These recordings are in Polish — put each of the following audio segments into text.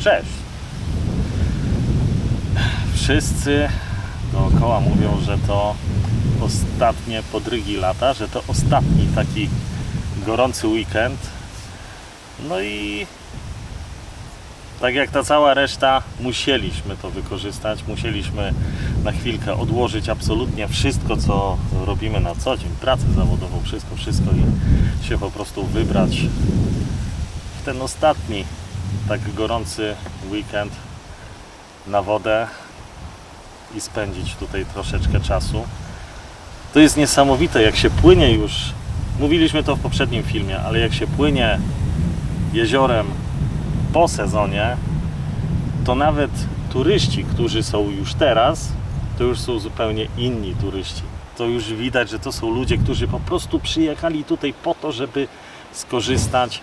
Cześć! Wszyscy dookoła mówią, że to ostatnie podrygi lata, że to ostatni taki gorący weekend. No i tak jak ta cała reszta, musieliśmy to wykorzystać, musieliśmy na chwilkę odłożyć absolutnie wszystko, co robimy na co dzień, pracę zawodową, wszystko, wszystko i się po prostu wybrać w ten ostatni tak gorący weekend na wodę i spędzić tutaj troszeczkę czasu. To jest niesamowite, jak się płynie już, mówiliśmy to w poprzednim filmie, ale jak się płynie jeziorem po sezonie, to nawet turyści, którzy są już teraz, to już są zupełnie inni turyści. To już widać, że to są ludzie, którzy po prostu przyjechali tutaj po to, żeby skorzystać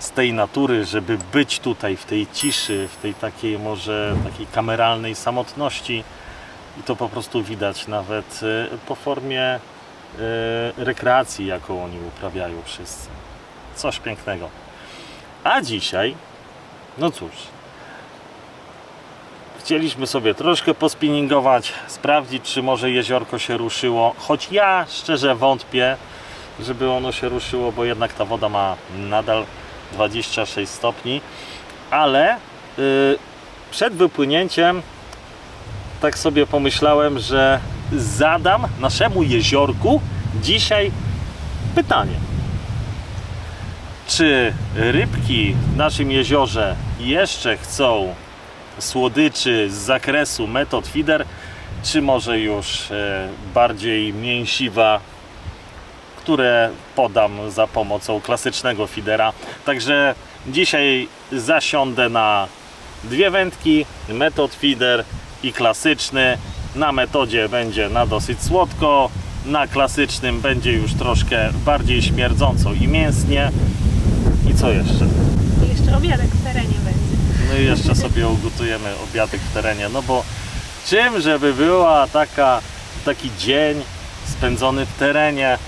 z tej natury, żeby być tutaj w tej ciszy, w tej takiej może takiej kameralnej samotności. I to po prostu widać nawet e, po formie e, rekreacji, jaką oni uprawiają wszyscy. Coś pięknego. A dzisiaj, no cóż, chcieliśmy sobie troszkę pospinningować, sprawdzić, czy może jeziorko się ruszyło, choć ja szczerze wątpię, żeby ono się ruszyło, bo jednak ta woda ma nadal 26 stopni, ale y, przed wypłynięciem tak sobie pomyślałem, że zadam naszemu jeziorku dzisiaj pytanie. Czy rybki w naszym jeziorze jeszcze chcą słodyczy z zakresu metod feeder, czy może już e, bardziej mięsiwa, które podam za pomocą klasycznego feedera. Także dzisiaj zasiądę na dwie wędki, metod feeder i klasyczny. Na metodzie będzie na dosyć słodko, na klasycznym będzie już troszkę bardziej śmierdząco i mięsnie. I co jeszcze? Jeszcze obiadek w terenie będzie. No i jeszcze sobie ugotujemy obiadek w terenie, no bo czym żeby była taka, taki dzień spędzony w terenie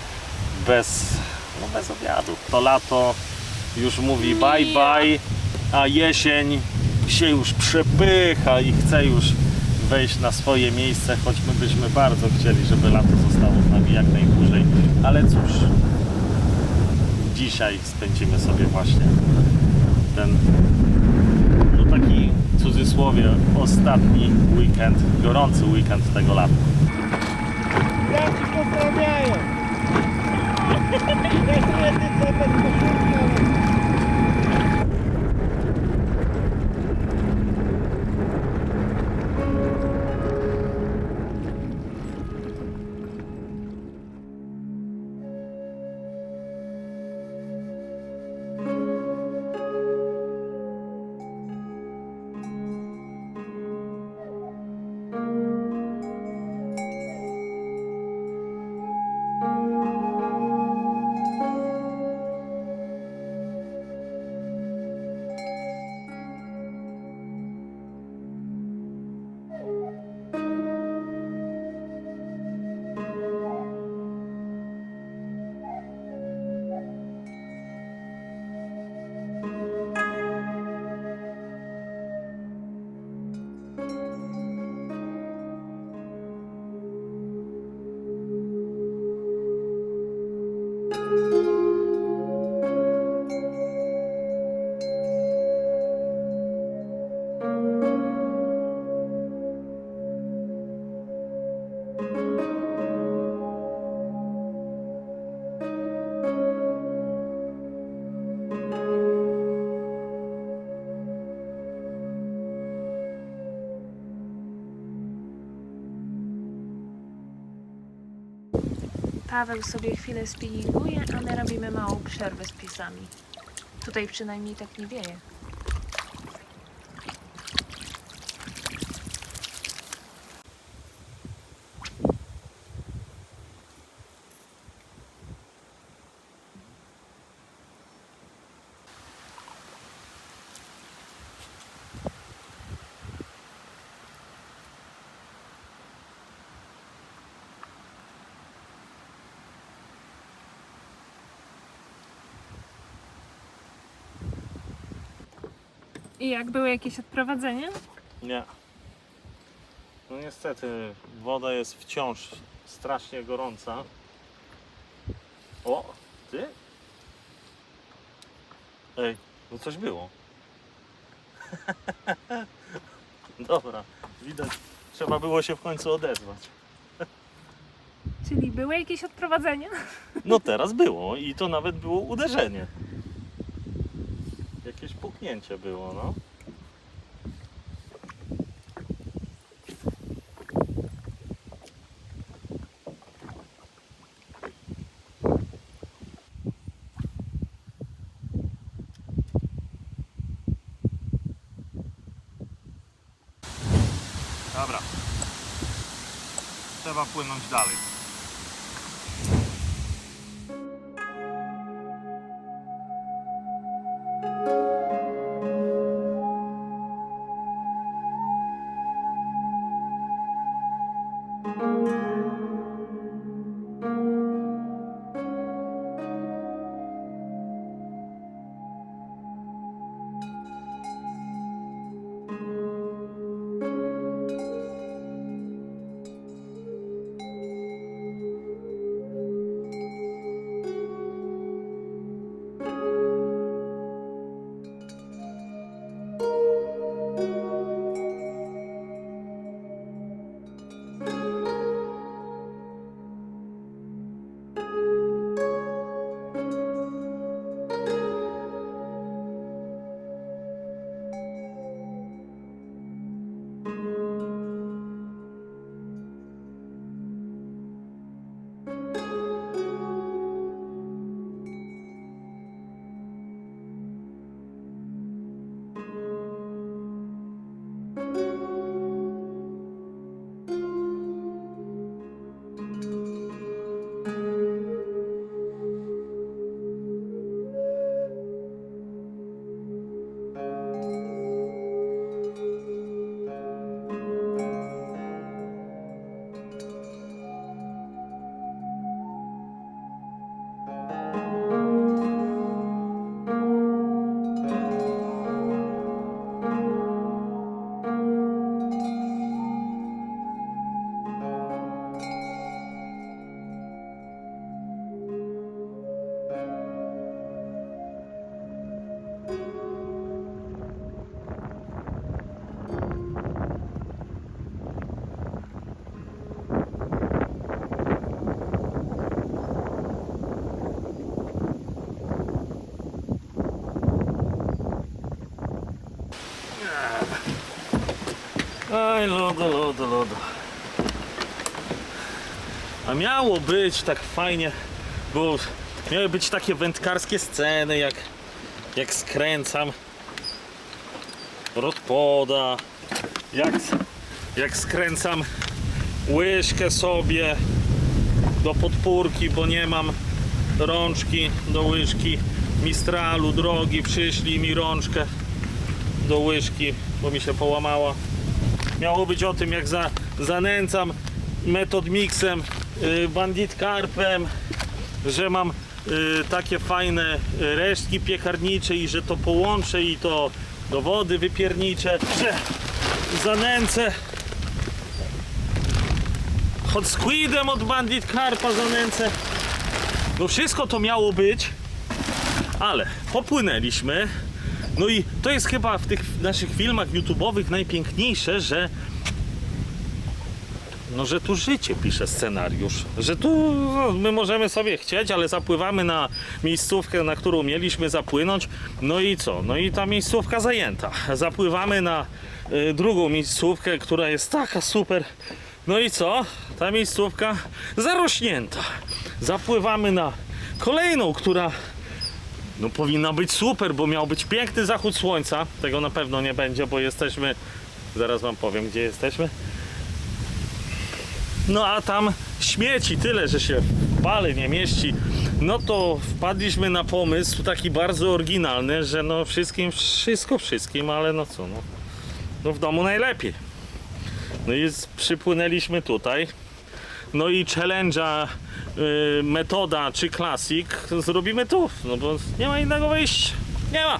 bez, no bez obiadu. To lato już mówi bye bye, a jesień się już przepycha i chce już wejść na swoje miejsce, choć my byśmy bardzo chcieli, żeby lato zostało z nami jak najdłużej. Ale cóż, dzisiaj spędzimy sobie właśnie ten no taki w cudzysłowie ostatni weekend, gorący weekend tego lata. Ja ci pozdrawiają. Дякую. Paweł sobie chwilę spinninguje, a my robimy małą przerwę z pisami. Tutaj przynajmniej tak nie wieje. I jak były jakieś odprowadzenia? Nie. No niestety, woda jest wciąż strasznie gorąca. O, ty? Ej, no coś było. Dobra, widać, trzeba było się w końcu odezwać. Czyli były jakieś odprowadzenia? No teraz było i to nawet było uderzenie. Jakieś puknięcie było, no. Dobra. Trzeba płynąć dalej. Oj, lodo, lodo, lodo. A miało być tak fajnie, bo miały być takie wędkarskie sceny, jak, jak skręcam rodpoda, jak, jak skręcam łyżkę sobie do podpórki, bo nie mam rączki do łyżki mistralu drogi, przyszli mi rączkę do łyżki, bo mi się połamała miało być o tym jak za, zanęcam metod mixem y, bandit karpem że mam y, takie fajne resztki piekarnicze i że to połączę i to do wody wypierniczę. Że zanęcę. Hot squidem od bandit karpa zanęcę. No wszystko to miało być ale popłynęliśmy no i to jest chyba w tych naszych filmach YouTube'owych najpiękniejsze, że no, że tu życie pisze scenariusz, że tu no, my możemy sobie chcieć, ale zapływamy na miejscówkę, na którą mieliśmy zapłynąć, no i co? No i ta miejscówka zajęta. Zapływamy na y, drugą miejscówkę, która jest taka super. No i co? Ta miejscówka zarośnięta. Zapływamy na kolejną, która no powinna być super, bo miał być piękny zachód słońca. Tego na pewno nie będzie, bo jesteśmy. Zaraz wam powiem, gdzie jesteśmy. No a tam śmieci tyle, że się pale nie mieści. No to wpadliśmy na pomysł taki bardzo oryginalny, że no wszystkim, wszystko wszystkim, ale no co, no, no w domu najlepiej. No i przypłynęliśmy tutaj. No i challenge'a, metoda czy klasik zrobimy tu, no bo nie ma innego wyjścia. Nie ma.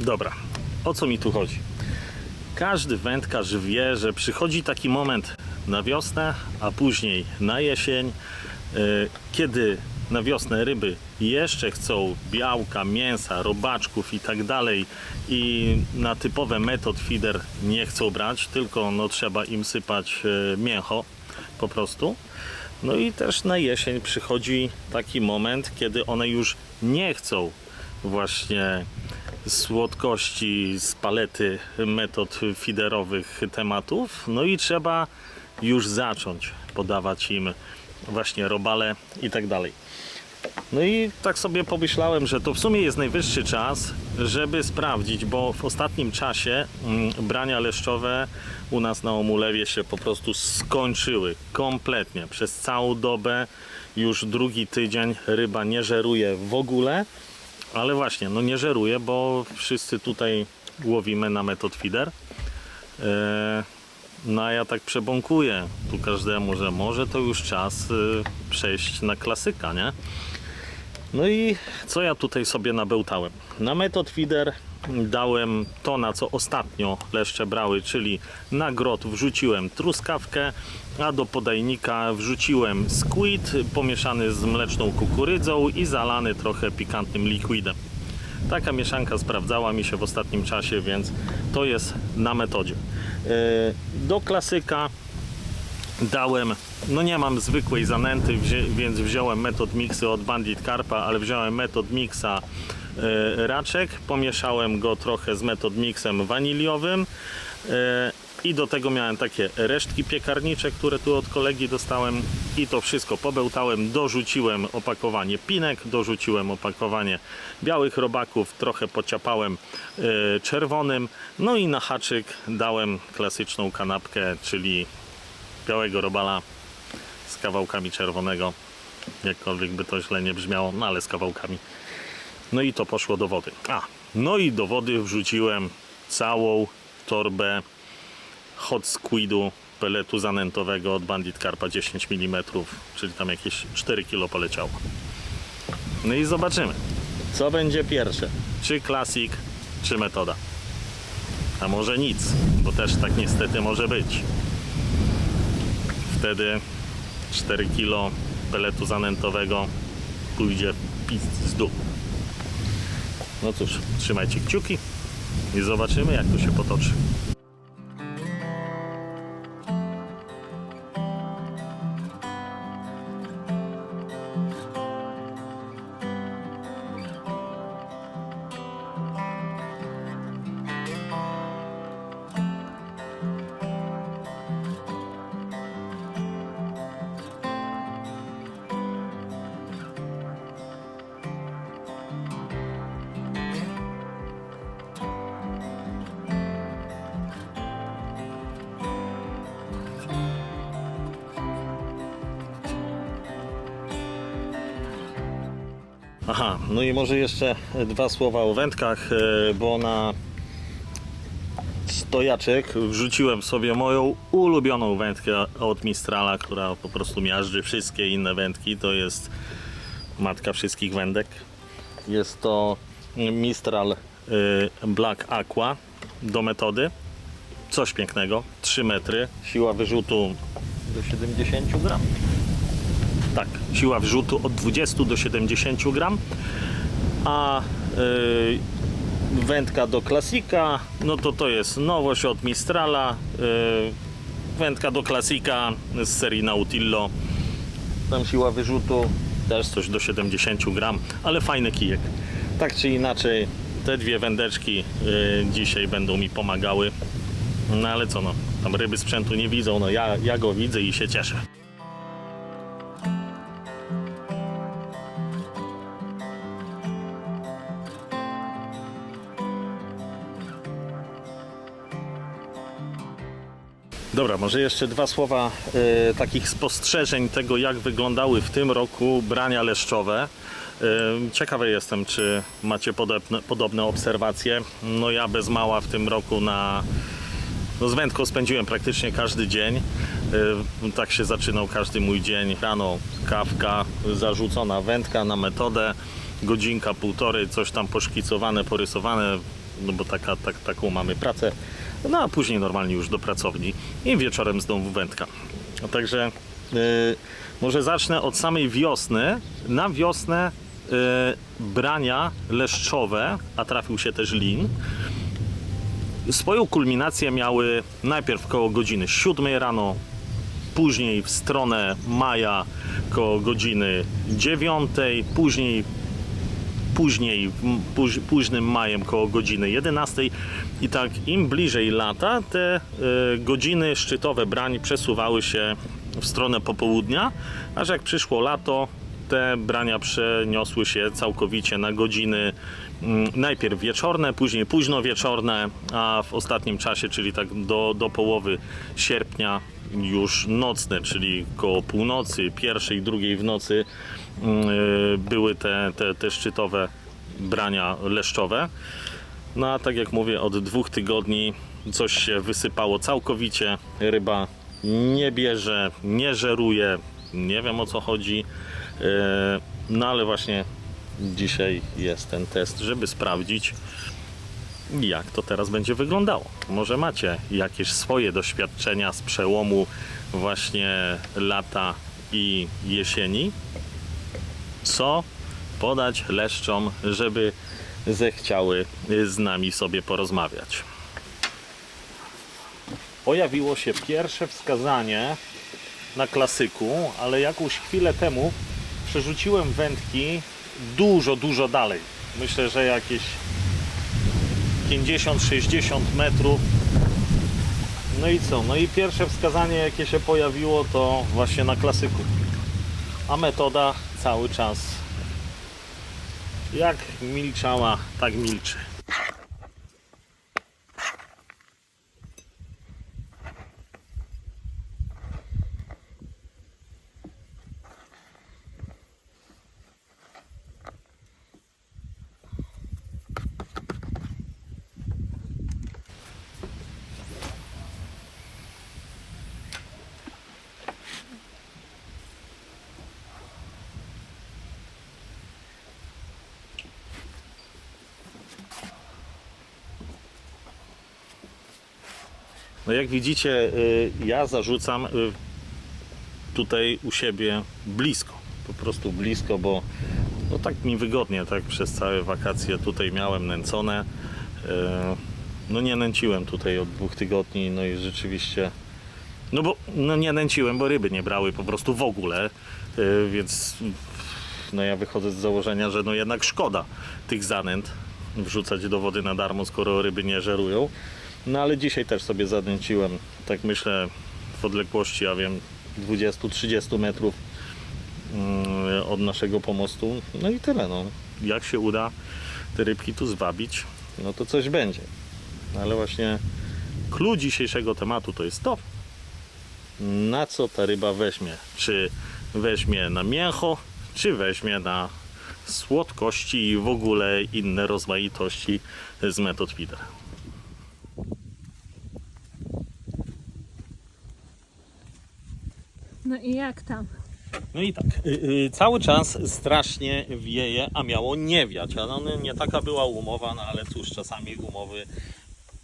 Dobra, o co mi tu chodzi? Każdy wędkarz wie, że przychodzi taki moment na wiosnę, a później na jesień, y, kiedy na wiosnę ryby jeszcze chcą białka, mięsa, robaczków i tak dalej i na typowe metod feeder nie chcą brać, tylko no, trzeba im sypać y, mięcho po prostu. No i też na jesień przychodzi taki moment, kiedy one już nie chcą właśnie słodkości z palety metod fiderowych tematów. No i trzeba już zacząć podawać im właśnie robale i tak dalej. No i tak sobie pomyślałem, że to w sumie jest najwyższy czas, żeby sprawdzić, bo w ostatnim czasie mm, brania leszczowe u nas na Omulewie się po prostu skończyły kompletnie. Przez całą dobę, już drugi tydzień ryba nie żeruje w ogóle, ale właśnie, no nie żeruje, bo wszyscy tutaj łowimy na metod feeder. Eee, no a ja tak przebąkuję tu każdemu, że może to już czas y, przejść na klasyka, nie? No i co ja tutaj sobie nabełtałem? Na metod feeder dałem to, na co ostatnio leszcze brały, czyli na grot wrzuciłem truskawkę, a do podajnika wrzuciłem squid pomieszany z mleczną kukurydzą i zalany trochę pikantnym liquidem. Taka mieszanka sprawdzała mi się w ostatnim czasie, więc to jest na metodzie. Yy, Do klasyka dałem, no nie mam zwykłej zanęty, więc wziąłem metod mixy od Bandit Carpa, ale wziąłem metod e, raczek, pomieszałem go trochę z metod mixem waniliowym. E, i do tego miałem takie resztki piekarnicze, które tu od kolegi dostałem. I to wszystko pobełtałem, dorzuciłem opakowanie pinek, dorzuciłem opakowanie białych robaków, trochę pociapałem e, czerwonym, no i na haczyk dałem klasyczną kanapkę, czyli białego robala z kawałkami czerwonego. Jakkolwiek by to źle nie brzmiało, no ale z kawałkami. No i to poszło do wody. A, no i do wody wrzuciłem całą torbę hot squidu peletu zanętowego od Bandit Carpa 10 mm, czyli tam jakieś 4 kg poleciało. No i zobaczymy, co będzie pierwsze. Czy klasik, czy metoda. A może nic, bo też tak niestety może być wtedy 4 kg peletu zanętowego pójdzie w pizdu. No cóż, trzymajcie kciuki i zobaczymy jak to się potoczy. Aha, no i może jeszcze dwa słowa o wędkach, e, bo na stojaczek wrzuciłem sobie moją ulubioną wędkę od Mistrala, która po prostu miażdży wszystkie inne wędki. To jest matka wszystkich wędek. Jest to Mistral e, Black Aqua do metody. Coś pięknego, 3 metry, siła wyrzutu do 70 gram. Tak, siła wrzutu od 20 do 70 gram, a yy, wędka do klasika, no to to jest nowość od Mistrala. Yy, wędka do klasika z serii Nautillo. Tam siła wyrzutu też coś do 70 gram, ale fajny kijek. Tak czy inaczej, te dwie wędeczki yy, dzisiaj będą mi pomagały. No ale co no, tam ryby sprzętu nie widzą, no ja, ja go widzę i się cieszę. Dobra, może jeszcze dwa słowa e, takich spostrzeżeń tego, jak wyglądały w tym roku brania leszczowe. E, ciekawy jestem, czy macie podobne, podobne obserwacje. No ja bez mała w tym roku na no z wędką spędziłem praktycznie każdy dzień. E, tak się zaczynał każdy mój dzień. Rano kawka, zarzucona wędka na metodę, godzinka, półtorej, coś tam poszkicowane, porysowane, no bo taka, tak, taką mamy pracę. No a później normalnie już do pracowni i wieczorem znowu wędka. A Także y, może zacznę od samej wiosny. Na wiosnę y, brania leszczowe, a trafił się też lin, swoją kulminację miały najpierw koło godziny 7 rano, później w stronę maja koło godziny 9, później później, póź, późnym majem koło godziny 11 i tak im bliżej lata te y, godziny szczytowe brań przesuwały się w stronę popołudnia, aż jak przyszło lato te brania przeniosły się całkowicie na godziny mm, najpierw wieczorne, później późno wieczorne, a w ostatnim czasie, czyli tak do, do połowy sierpnia już nocne, czyli koło północy, pierwszej, drugiej w nocy mm, y, były te, te, te szczytowe brania leszczowe. No a tak jak mówię, od dwóch tygodni coś się wysypało całkowicie. Ryba nie bierze, nie żeruje, nie wiem o co chodzi. E, No ale właśnie dzisiaj jest ten test, żeby sprawdzić, jak to teraz będzie wyglądało. Może macie jakieś swoje doświadczenia z przełomu właśnie lata i jesieni? Co podać leszczom, żeby zechciały z nami sobie porozmawiać? Pojawiło się pierwsze wskazanie na klasyku, ale jakąś chwilę temu przerzuciłem wędki dużo, dużo dalej. Myślę, że jakieś 50-60 metrów. No i co? No i pierwsze wskazanie, jakie się pojawiło, to właśnie na klasyku. A metoda cały czas jak milczała, tak milczy. No jak widzicie, y, ja zarzucam y, tutaj u siebie blisko. Po prostu blisko, bo no tak mi wygodnie, tak przez całe wakacje tutaj miałem nęcone. Y, No nie nęciłem tutaj od dwóch tygodni, no i rzeczywiście no bo no nie nęciłem, bo ryby nie brały po prostu w ogóle, więc no ja wychodzę z założenia, że no jednak szkoda tych zanęt wrzucać do wody na darmo, skoro ryby nie żerują. No ale dzisiaj też sobie zanęciłem, tak myślę, w odległości, ja wiem, 20-30 metrów mm, od naszego pomostu. No i tyle, no. Jak się uda te rybki tu zwabić, no to coś będzie. Ale właśnie clue dzisiejszego tematu to jest to, na co ta ryba weźmie. Czy weźmie na mięcho, czy weźmie na słodkości i w ogóle inne rozmaitości z metod feeder. No i jak tam? No i tak, y, y, cały czas strasznie wieje, a miało nie wiać. No, nie taka była umowa, no ale cóż, czasami umowy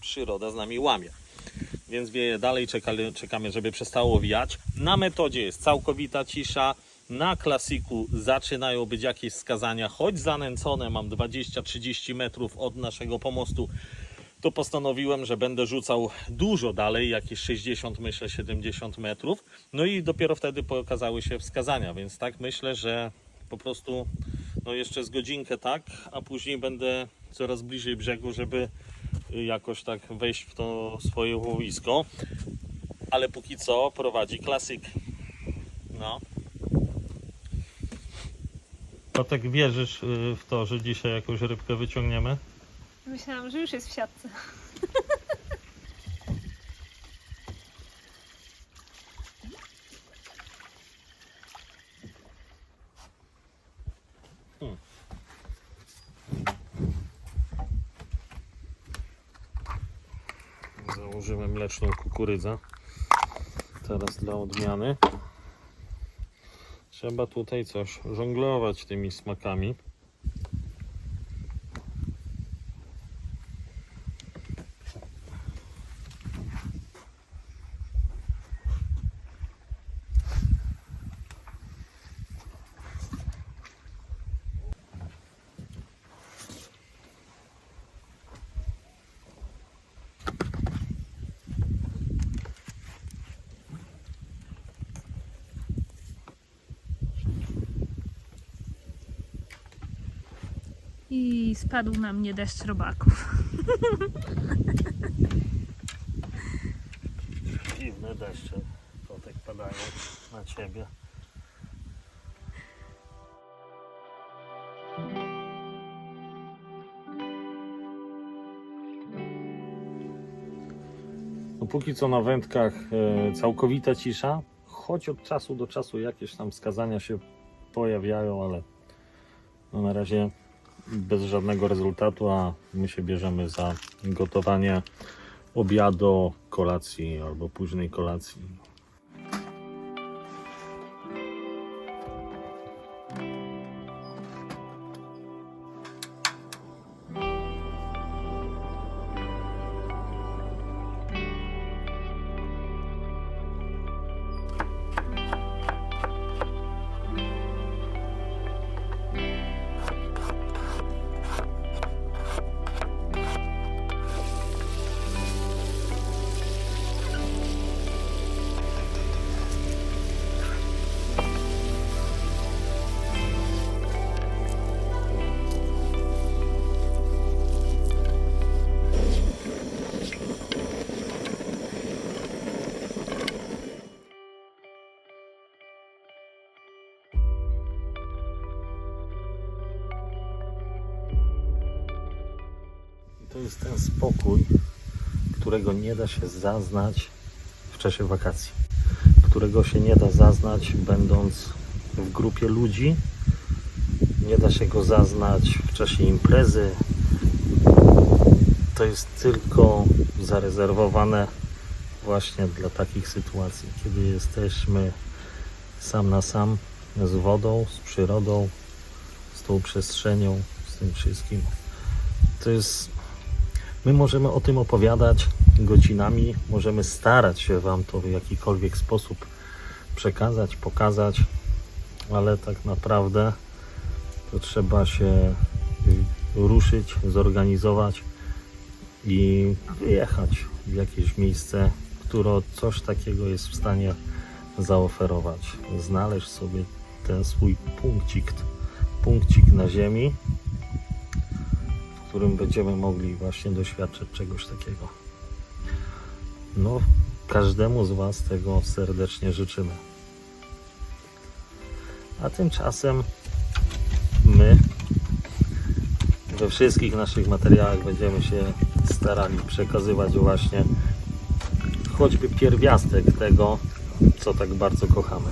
przyroda z nami łamie. Więc wieje dalej, czekali, czekamy, żeby przestało wiać. Na metodzie jest całkowita cisza. Na klasiku zaczynają być jakieś wskazania, choć zanęcone mam 20-30 metrów od naszego pomostu, to postanowiłem, że będę rzucał dużo dalej, jakieś 60, myślę 70 metrów. No i dopiero wtedy pokazały się wskazania, więc tak myślę, że po prostu no jeszcze z godzinkę tak, a później będę coraz bliżej brzegu, żeby jakoś tak wejść w to swoje łowisko. Ale póki co prowadzi klasyk. No. Tak wierzysz y, w to, że dzisiaj jakąś rybkę wyciągniemy? Myślałam, że już jest w siatce. Założymy mleczną kukurydzę. Teraz dla odmiany. Trzeba tutaj coś żonglować tymi smakami. I spadł na mnie deszcz robaków. Dziwne deszcze potek padają na ciebie. No póki co na wędkach e, całkowita cisza, choć od czasu do czasu jakieś tam wskazania się pojawiają, ale no na razie bez żadnego rezultatu, a my się bierzemy za gotowanie obiadu, kolacji albo późnej kolacji. Jest ten spokój, którego nie da się zaznać w czasie wakacji, którego się nie da zaznać będąc w grupie ludzi, nie da się go zaznać w czasie imprezy. To jest tylko zarezerwowane właśnie dla takich sytuacji, kiedy jesteśmy sam na sam z wodą, z przyrodą, z tą przestrzenią, z tym wszystkim. To jest My możemy o tym opowiadać godzinami, możemy starać się Wam to w jakikolwiek sposób przekazać, pokazać, ale tak naprawdę to trzeba się ruszyć, zorganizować i wyjechać w jakieś miejsce, które coś takiego jest w stanie zaoferować. Znaleźć sobie ten swój punkcik, punkcik na ziemi, którym będziemy mogli właśnie doświadczyć czegoś takiego. No, każdemu z Was tego serdecznie życzymy. A tymczasem my we wszystkich naszych materiałach będziemy się starali przekazywać właśnie choćby pierwiastek tego, co tak bardzo kochamy.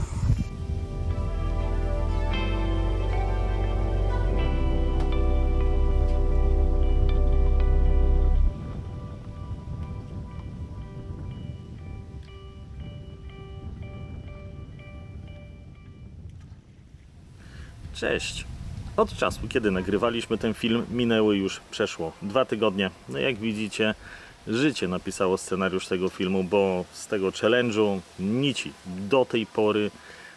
Cześć. Od czasu, kiedy nagrywaliśmy ten film, minęły już przeszło dwa tygodnie. No jak widzicie, życie napisało scenariusz tego filmu, bo z tego challenge'u nici do tej pory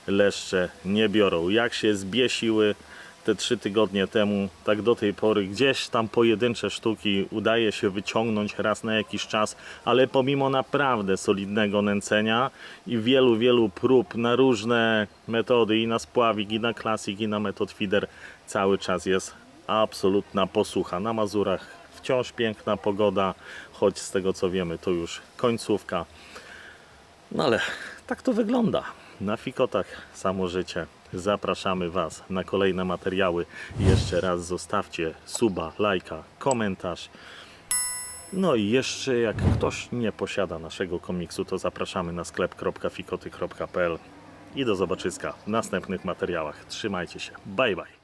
leszcze nie biorą. Jak się zbiesiły te trzy tygodnie temu, tak do tej pory gdzieś tam pojedyncze sztuki udaje się wyciągnąć raz na jakiś czas, ale pomimo naprawdę solidnego nęcenia i wielu, wielu prób na różne metody i na spławik, i na klasik, i na metod feeder, cały czas jest absolutna posłucha. Na Mazurach wciąż piękna pogoda, choć z tego co wiemy to już końcówka. No ale tak to wygląda. Na Fikotach samo życie. Zapraszamy Was na kolejne materiały. Jeszcze raz zostawcie suba, lajka, komentarz. No i jeszcze jak ktoś nie posiada naszego komiksu, to zapraszamy na sklep.fikoty.pl i do zobaczyska w następnych materiałach. Trzymajcie się. Bye bye.